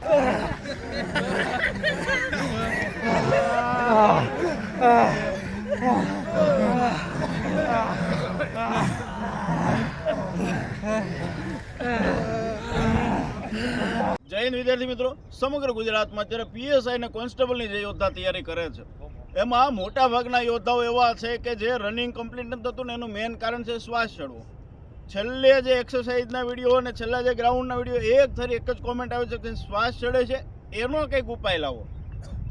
હિન્દ વિદ્યાર્થી મિત્રો. સમગ્ર ગુજરાતમાં અત્યારે પીએસઆઈ ને કોન્સ્ટેબલની જે યોદ્ધા તૈયારી કરે છે, એમાં મોટા ભાગના યોદ્ધાઓ એવા છે કે જે રનિંગ કમ્પ્લીટ નથી થતું ને એનું મેઇન કારણ છે શ્વાસ ચડવો છેલ્લે જે એક્સરસાઇઝના વીડિયો અને છેલ્લા જે ગ્રાઉન્ડના વીડિયો એક ધરી એક જ કોમેન્ટ આવે છે કે શ્વાસ ચડે છે. એનો કંઈક ઉપાય લાવો.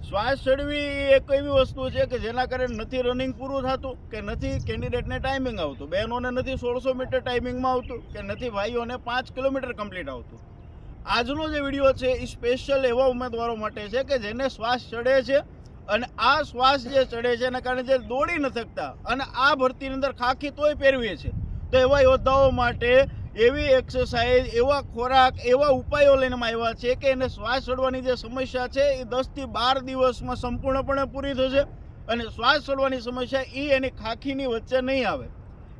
શ્વાસ ચડવી એક એવી વસ્તુ છે કે જેના કારણે નથી રનિંગ પૂરું થતું, કે નથી કેન્ડિડેટને ટાઈમિંગ આવતું. બહેનોને નથી સોળસો મીટર ટાઈમિંગમાં આવતું, કે નથી ભાઈઓને પાંચ કિલોમીટર કમ્પ્લીટ આવતું. આજનો જે વીડિયો છે એ સ્પેશિયલ એવા ઉમેદવારો માટે છે કે જેને શ્વાસ ચડે છે અને આ શ્વાસ જે ચડે છે એના કારણે જે દોડી ન શકતા અને આ ભરતીની અંદર ખાખી તોય પહેરવીએ છે. તો એવા યોદ્ધાઓ માટે એવી એક્સરસાઇઝ એવા ખોરાક, એવા ઉપાયો લઈને આવ્યા છે કે એને શ્વાસ ચડવાની જે સમસ્યા છે એ દસથી બાર દિવસમાં સંપૂર્ણપણે પૂરી થશે અને શ્વાસ ચડવાની સમસ્યા એ એની ખાખીની વચ્ચે નહીં આવે.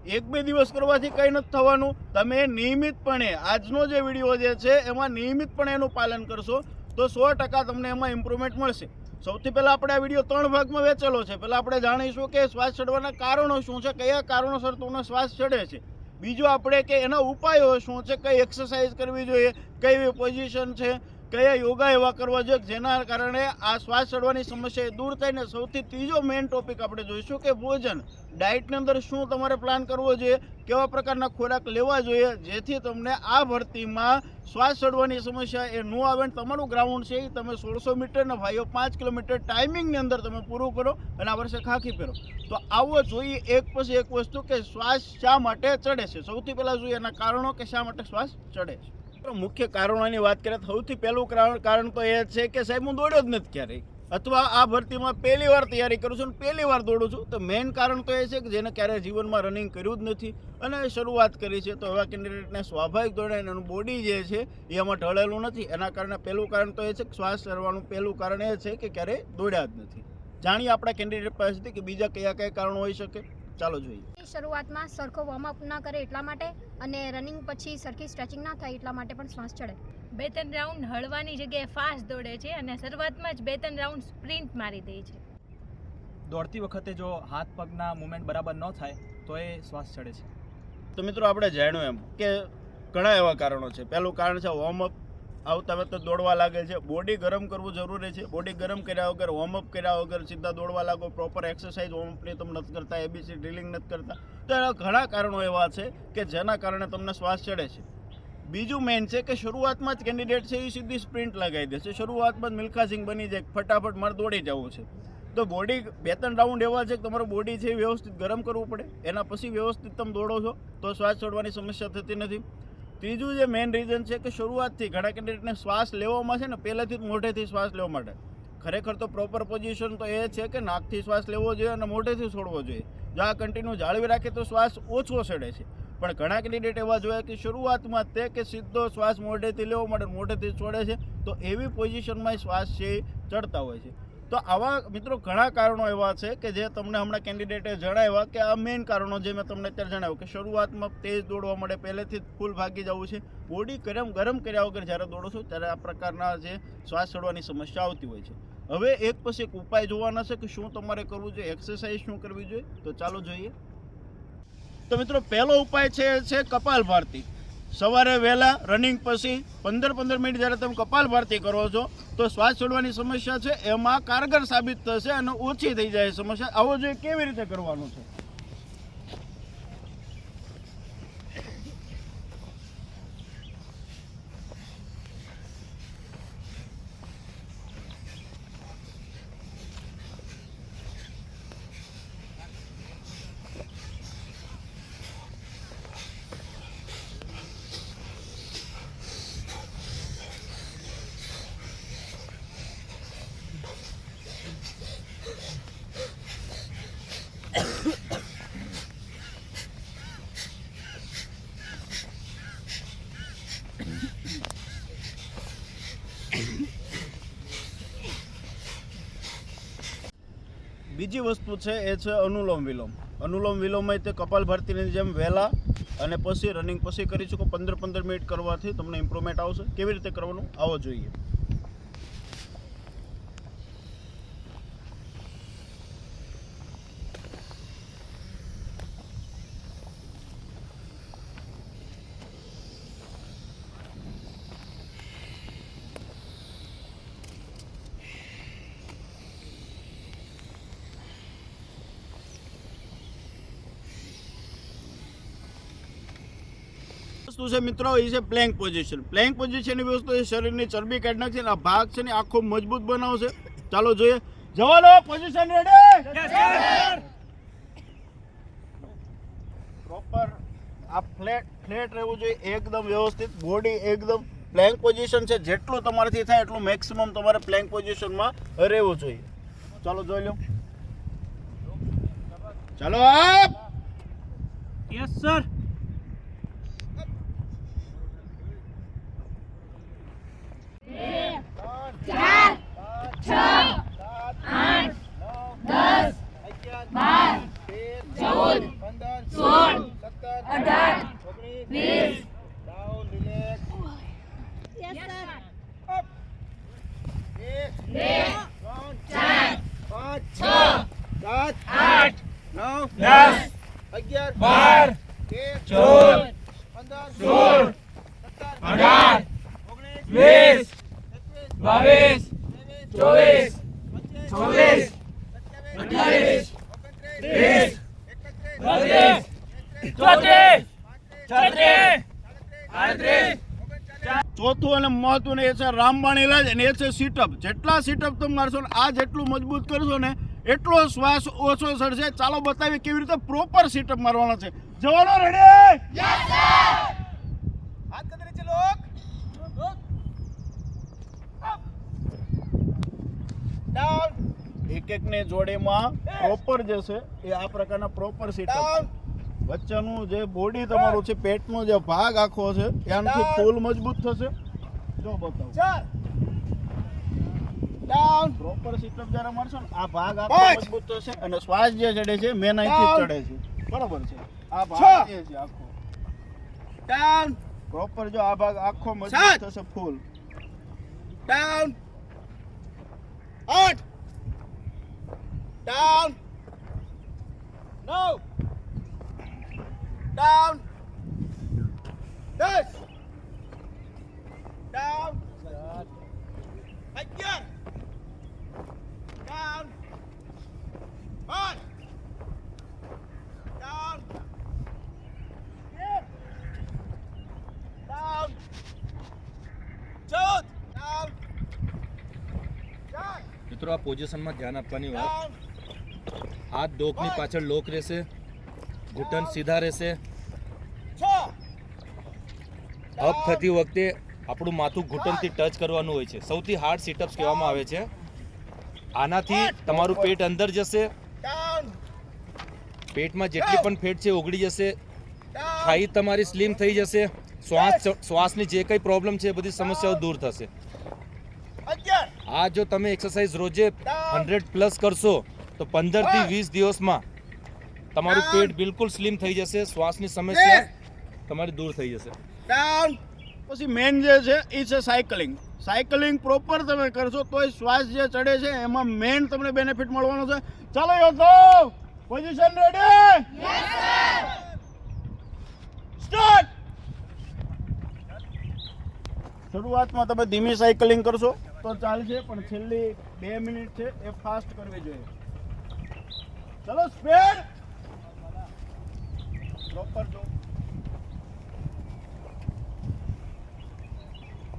એક બે દિવસ કરવાથી કંઈ નથી થવાનું. તમે નિયમિતપણે આજનો જે વીડિયો જે છે એમાં નિયમિતપણે એનું પાલન કરશો તો સો ટકા તમને એમાં ઇમ્પ્રુવમેન્ટ મળશે. સૌથી પહેલાં આપણે આ વીડિયો ત્રણ ભાગમાં વેચેલો છે. પહેલાં આપણે જાણીશું કે શ્વાસ ચડવાના કારણો શું છે, કયા કારણોસર તમને શ્વાસ ચડે છે. બીજું આપણે કે એના ઉપાયો શું છે, કઈ એક્સરસાઇઝ કરવી જોઈએ, કઈ પોઝિશન છે કયા યોગા એવા કરવા જોઈએ જેના કારણે આ શ્વાસ ચડવાની સમસ્યા દૂર થાય ને સૌથી ત્રીજો મેઇન ટોપિક આપણે જોઈશું કે ભોજન. ડાયટની અંદર શું તમારે પ્લાન કરવો જોઈએ? કેવા પ્રકારના ખોરાક લેવા જોઈએ? જેથી તમને આ ભરતીમાં શ્વાસ ચડવાની સમસ્યા એ ન આવે ને તમારું ગ્રાઉન્ડ છે એ તમે સોળસો મીટર ને ભાઈઓ પાંચ કિલોમીટર ટાઈમિંગની અંદર તમે પૂરું કરો અને આ વર્ષે ખાખી પહેરો. તો આવો જોઈએ એક પછી એક વસ્તુ કે શ્વાસ શા માટે ચડે છે? સૌથી પહેલાં જોઈએ એના કારણો કે શા માટે શ્વાસ ચડે છે? મુખ્ય કારણોની વાત કરીએ સૌથી પહેલું કારણ તો એ છે કે સાહેબ, હું દોડ્યો જ નથી ક્યારેય. અથવા આ ભરતીમાં પહેલી વાર તૈયારી કરું છું અને પહેલી વાર દોડું છું. તો મેઇન કારણ તો એ છે કે જેને ક્યારેય જીવનમાં રનિંગ કર્યું જ નથી અને શરૂઆત કરી છે. તો એવા કેન્ડિડેટને સ્વાભાવિક ધોરણે એનું બોડી જે છે એ આમાં ઢળેલું નથી. એના કારણે પહેલું કારણ તો એ છે કે શ્વાસ ચડવાનું પહેલું કારણ એ છે કે ક્યારેય દોડ્યા જ નથી. જાણીએ આપણા કેન્ડિડેટ પાસેથી કે બીજા કયા કયા કારણો હોઈ શકે. ચાલો જોઈએ. શરૂઆતમાં સરખો વોર્મઅપ ના કરે એટલા માટે અને રનિંગ પછી સરખી સ્ટ્રેચિંગ ના થાય એટલા માટે પણ શ્વાસ ચડે. બે ત્રણ રાઉન્ડ હળવાની જગ્યાએ ફાસ્ટ દોડે છે અને શરૂઆતમાં જ બે ત્રણ રાઉન્ડ સ્પ્રિન્ટ મારી દે છે. દોડતી વખતે જો હાથ પગના મુમેન્ટ બરાબર ન થાય તો એ શ્વાસ ચડે છે. તો મિત્રો આપણે જાણ્યું એમ કે ઘણા એવા કારણો છે. પહેલું કારણ છે વોર્મઅપ આવતા વખતે દોડવા લાગે છે. બોડી ગરમ કરવું જરૂરી છે. બોડી ગરમ કર્યા વગર વોર્મઅપ કર્યા વગર સીધા દોડવા લાગો. પ્રોપર એક્સરસાઇઝ વોર્મઅપની તમે નથી કરતા. એબીસી ડ્રિલિંગ નથી કરતા. તો એના ઘણા કારણો એવા છે કે જેના કારણે તમને શ્વાસ ચડે છે. બીજું મેઇન છે કે શરૂઆતમાં જ કેન્ડિડેટ છે એ સીધી સ્પ્રિન્ટ લગાવી દે છે શરૂઆતમાં જ મિલ્ખા સિંહ બની જાય, ફટાફટ મારે દોડી જવું છે. તો બોડી બે ત્રણ રાઉન્ડ એવા છે કે તમારું બોડી છે એ વ્યવસ્થિત ગરમ કરવું પડે. એના પછી વ્યવસ્થિત તમે દોડો છો, તો શ્વાસ ચડવાની સમસ્યા થતી નથી. ત્રીજું જે મેઇન રીઝન છે કે શરૂઆતથી ઘણા કેન્ડિડેટને શ્વાસ લેવામાં છે ને પહેલેથી જ મોઢેથી શ્વાસ લેવા માટે. ખરેખર તો પ્રોપર પોઝિશન તો એ છે કે નાકથી શ્વાસ લેવો જોઈએ અને મોઢેથી છોડવો જોઈએ. જો આ કન્ટિન્યુ જાળવી રાખે તો શ્વાસ ઓછો ચડે છે. પણ ઘણા કેન્ડિડેટ એવા જોયા કે શરૂઆતમાં તે કે સીધો શ્વાસ મોઢેથી લેવો માટે મોઢેથી છોડે છે, તો એવી પોઝિશનમાં શ્વાસ છે ચડતા હોય છે. તો આવા મિત્રો ઘણા કારણો એવા છે કે જે તમને હમણાં કેન્ડિડેટે જણાવ્યા કે આ મેઇન કારણો જે મેં તમને અત્યારે જણાવ્યું કે શરૂઆતમાં તેજ દોડવા મળે, પહેલેથી જ ફૂલ ભાગી જવું છે. બોડી ગરમ ગરમ કર્યા વગર જ્યારે દોડો છો ત્યારે આ પ્રકારના જે શ્વાસ ચડવાની સમસ્યા આવતી હોય છે. હવે એક પછી એક ઉપાય જોવાના છે કે શું તમારે કરવું જોઈએ એક્સરસાઇઝ શું કરવી જોઈએ? તો ચાલો જોઈએ. તો મિત્રો, પહેલો ઉપાય છે કપાલ ભારતી. સવારે વહેલા રનિંગ પછી પંદર પંદર મિનિટ જ્યારે તમે કપાલ ભારતી કરો છો, તો શ્વાસ છોડવાની સમસ્યા છે, એમાં કારગર સાબિત થશે અને ઓછી થઈ જાય સમસ્યા. આવો જોઈએ કેવી રીતે કરવાનું છે? બીજી વસ્તુ છે, એ છે અનુલોમ વિલોમ. અનુલોમ વિલોમ તે કપાલ ભારતીની જેમ વહેલા અને પછી રનિંગ પછી કરી શકો, પંદર પંદર મિનિટ કરવાથી તમને ઇમ્પ્રુવમેન્ટ આવશે. કેવી રીતે કરવાનું? આવો જોઈએ. વસ્તુ છે મિત્રો એ છે પ્લેન્ક પોઝિશન પ્લેન્ક પોઝિશનની વસ્તુ એ શરીરની ચરબી કાઢી નાખશે અને આ ભાગ છે ને આખો મજબૂત બનાવશે. ચાલો જોઈએ. જવાનો પોઝિશન રેડી પ્રોપર આ ફ્લેટ ફ્લેટ રહેવું જોઈએ એકદમ વ્યવસ્થિત. બોડી એકદમ પ્લેન્ક પોઝિશન છે. જેટલું તમારાથી થાય એટલું મેક્સિમમ તમારે પ્લેન્ક પોઝિશનમાં રહેવું જોઈએ. ચાલો જોઈ લો. ચાલો આપ. યસ સર અગિયાર બાર ચૌદ સોળ અઢાર વીસ બાવીસ ચોવીસ છવ્વીસ અઠ્યાવીસ ત્રીસ બત્રીસ ચોત્રીસ છત્રીસ આડત્રીસ ચોથું અને મહત્વનું એ છે રામબાણ ઇલાજ અને એ છે સીટઅપ. જેટલા સીટઅપ તમે મારશો ને આ જેટલું મજબૂત કરશો ને એટલો શ્વાસ ઓછો સડશે ચાલો બતાવી કેવી રીતે પ્રોપર સીટઅપ મારવાનો છે. જવાનો રેડી હાથ કદે નીચે લોક. ડાઉન એક એક ની જોડીમાં પ્રોપર જે છે એ આ પ્રકારના પ્રોપર સીટઅપ વચ્ચેનું જે બોડી તમારું છે પેટનો જે ભાગ આખો છે એનાથી ફૂલ મજબૂત થશે. જો બતાવો. ડાઉન પ્રોપર સિસ્ટમ જ્યારે મળશે ને આ ભાગ આખો મજબૂત થશે અને શ્વાસ જે ચડે છે મેન અહીંથી ચડે છે. બરોબર છે. આ ભાગ જે છે આખો. ડાઉન પ્રોપર જો આ ભાગ આખો મજબૂત થશે ફૂલ ડાઉન આઠ ડાઉન નવ ડાઉન દસ ડાઉન અગિયાર ડાઉન બાર ડાઉન તેર ડાઉન ચૌદ ડાઉન ચાર મિત્રો આ પોઝિશનમાં ધ્યાન આપવાની વાત. હાથ ડોકની પાછળ લોક રહેશે, ઘૂંટણ સીધા રહેશે. અપ થતી વખતે આપણું માથું ઘૂંટણથી ટચ કરવાનું હોય છે. સૌથી હાર્ડ સિટઅપ્સ કહેવામાં આવે છે. આનાથી તમારું પેટ અંદર જશે. પેટમાં જેટલી પણ ફેટ છે ઓગળી જશે. થાઈ તમારી સ્લિમ થઈ જશે. શ્વાસ, શ્વાસની જે કંઈ પ્રોબ્લેમ છે બધી સમસ્યાઓ દૂર થશે. આ જો તમે એક્સરસાઇઝ રોજે હંડ્રેડ પ્લસ કરશો તો પંદરથી વીસ દિવસમાં તમારું પેટ બિલકુલ સ્લિમ થઈ જશે શ્વાસની સમસ્યા તમારી દૂર થઈ જશે. ડાઉન પછી મેન જે છે એ છે સાયકલિંગ સાયકલિંગ પ્રોપર તમે કરશો તોય શ્વાસ જે ચડે છે એમાં મેન તમને બેનિફિટ મળવાનો છે. ચાલો યોદ્ધો પોઝિશન રેડી સ્ટાર્ટ શરૂઆતમાં તમે ધીમી સાયકલિંગ કરશો. તો ચાલશે પણ છેલ્લી બે મિનિટ છે એ ફાસ્ટ કરવી જોઈએ. ચલો સ્પીડ પ્રોપર જો.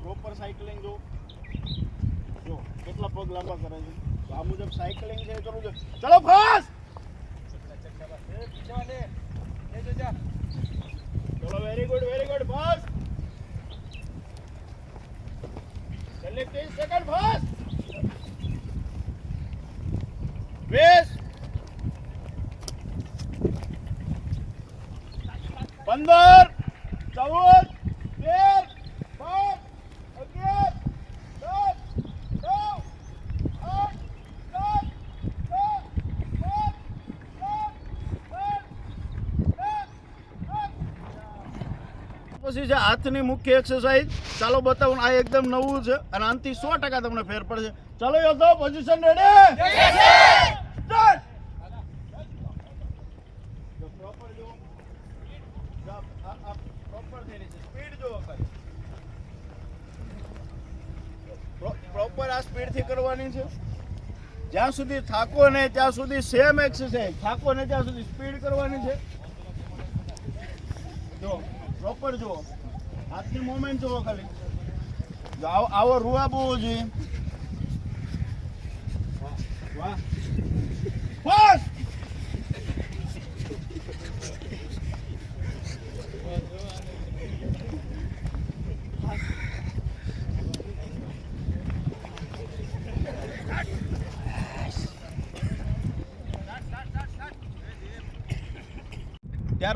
પ્રોપર સાયકલિંગ જો. જો કેટલા પગ લાંબા કરે છે? તો આ મુજબ સાયકલિંગ છે એ કરવું જોઈએ. ચલો ફાસ્ટ ચલો very good very good fast છેલ્લી ત્રીસ સેકન્ડ ફાસ્ટ પંદર ચૌદ તેર પાંચ અગિયાર દસ નવ આઠ સાત છ પાંચ ચાર પાંચ પછી છે હાથની મુખ્ય એક્સરસાઇઝ ચાલો બતાવું, આ એકદમ નવું છે અને આનાથી સો ટકા તમને ફેર પડશે. ચાલો યોદ્ધો પોઝિશન રેડી પ્રોપર આ સ્પીડથી કરવાની છે. જ્યાં સુધી થાકો ને ત્યાં સુધી સેમ એક્સરસાઇઝ થાકો ને ત્યાં સુધી સ્પીડ કરવાની છે. જો પ્રોપર જુઓ. હાથની મોમેન્ટ જુઓ ખાલી. આવો રૂઆ બહુ જોઈએ વાહ બસ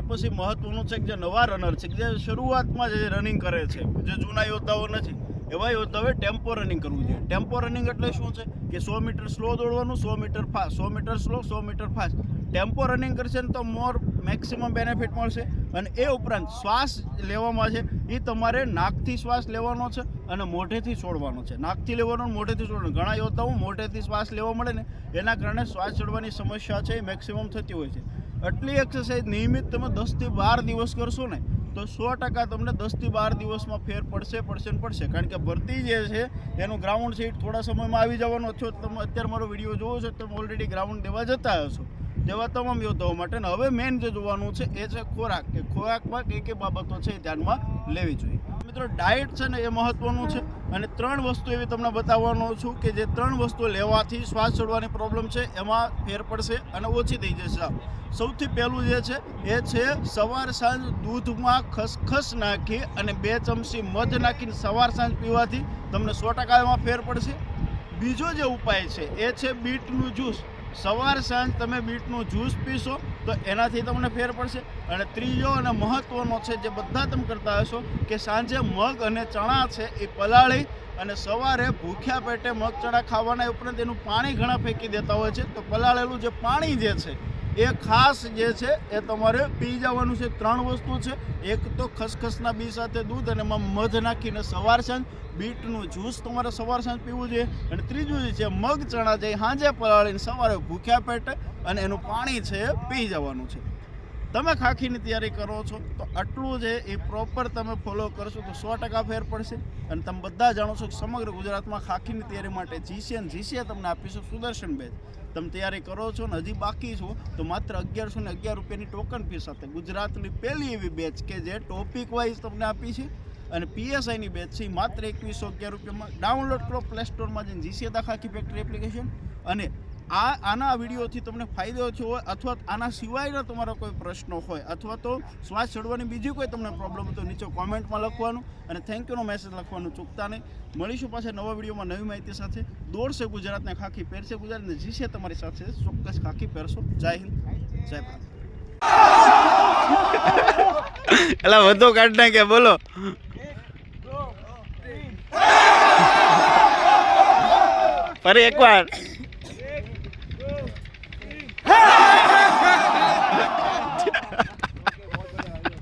પછી મહત્વનું છે કે જે નવા રનર છે જે શરૂઆતમાં જે રનિંગ કરે છે, જે જૂના યોદ્ધાઓ નથી, એવા યોદ્ધાઓએ ટેમ્પો રનિંગ કરવું જોઈએ. ટેમ્પો રનિંગ એટલે શું છે? કે સો મીટર સ્લો દોડવાનું, સો મીટર ફાસ્ટ સો મીટર સ્લો સો મીટર ફાસ્ટ ટેમ્પો રનિંગ કરશે ને તો મોર મેક્સિમમ બેનિફિટ મળશે અને એ ઉપરાંત શ્વાસ લેવામાં છે એ તમારે નાકથી શ્વાસ લેવાનો છે અને મોઢેથી છોડવાનો છે. નાકથી લેવાનો મોઢેથી છોડવાનો. ઘણા યોદ્ધાઓ મોઢેથી શ્વાસ લેવા મળે ને, એના કારણે શ્વાસ ચડવાની સમસ્યા છે, એ મેક્સિમમ થતી હોય છે. આટલી એક્સરસાઇઝ નિયમિત તમે દસથી બાર દિવસ કરશો ને, તો સો ટકા તમને દસથી બાર દિવસમાં ફેર પડશે પડશે ને પડશે. કારણ કે ભરતી જે છે, એનું ગ્રાઉન્ડ સીટ થોડા સમયમાં આવી જવાનું છો. તમે અત્યારે મારો વીડિયો જોવો છો, તમે ઓલરેડી ગ્રાઉન્ડ દેવા જતા હશો. જેવા તમામ યોદ્ધાઓ માટે. હવે મેઇન જે જોવાનું છે, એ છે ખોરાક. કે ખોરાકમાં કઈ કઈ બાબતો છે ધ્યાનમાં લેવી જોઈએ. મિત્રો ડાયટ છે ને એ મહત્વનું છે. અને ત્રણ વસ્તુ એવી તમને બતાવવાનો છું કે જે ત્રણ વસ્તુ લેવાથી શ્વાસ ચડવાની પ્રોબ્લેમ છે, એમાં ફેર પડશે અને ઓછી થઈ જશે સૌથી પહેલું જે છે, એ છે સવાર સાંજ દૂધમાં ખસખસ નાખી અને બે ચમચી મધ નાખીને સવાર સાંજ પીવાથી તમને સો ટકા એમાં ફેર પડશે. બીજો જે ઉપાય છે, એ છે બીટનું જ્યુસ. સવાર સાંજ તમે બીટનું જ્યુસ પીશો તો એનાથી તમને ફેર પડશે. અને ત્રીજો અને મહત્ત્વનો છે જે બધા તમે કરતા હશો કે સાંજે મગ અને ચણા છે એ પલાળી અને સવારે ભૂખ્યા પેટે મગ, ચણા ખાવાના ઉપરાંત એનું પાણી ઘણા ફેંકી દેતા હોય છે. તો પલાળેલું જે પાણી જે છે એ ખાસ જે છે એ તમારે પી જવાનું છે. ત્રણ વસ્તુ છે. એક તો ખસખસના બી સાથે દૂધ અને એમાં મધ નાખીને સવાર સાંજ બીટનું જ્યુસ તમારે સવાર સાંજ પીવું જોઈએ. અને ત્રીજું જે છે મગ, ચણા જે સાંજે પલાળીને સવારે ભૂખ્યા પેટે અને એનું પાણી છે એ પી જવાનું છે. તમે ખાખીની તૈયારી કરો છો, તો આટલું છે એ પ્રોપર તમે ફોલો કરશો તો સો ટકા ફેર પડશે. અને તમે બધા જાણો છો કે સમગ્ર ગુજરાતમાં ખાખીની તૈયારી માટે જીસીએ અને જીસીએ તમને આપીશું સુદર્શન બેચ. તમે તૈયારી કરો છો ને હજી બાકી છો, તો માત્ર અગિયારસો ને અગિયાર રૂપિયાની ટોકન ફી સાથે ગુજરાતની પહેલી એવી બેચ કે જે ટોપિક વાઇઝ તમને આપી છે. અને પીએસઆઈની બેચ છે માત્ર એકવીસો અગિયાર રૂપિયામાં. ડાઉનલોડ કરો પ્લે સ્ટોરમાં જઈને જીસીએ દાખાખી ફેક્ટરી એપ્લિકેશન અને આ આના વિડીયોથી તમને ફાયદો થયો હોય અથવા આના સિવાયના તમારો કોઈ પ્રશ્ન હોય અથવા તો શ્વાસ ચડવાની બીજી કોઈ તમને પ્રોબ્લેમ હોય તો નીચે કોમેન્ટમાં લખવાનું અને થેન્ક યુનો મેસેજ લખવાનું ચૂકતા નહીં. મળીશું પાછા નવા વિડીયોમાં નવી માહિતી સાથે. દોડશે ગુજરાતને ખાખી, પહેરશે ગુજરાતને જીશે તમારી સાથે. ચોક્કસ ખાખી પહેરશો. જય હિન્દ. જય ભારત. એલા, વધુ કાઢ નાખે, બોલો. ફરી એકવાર.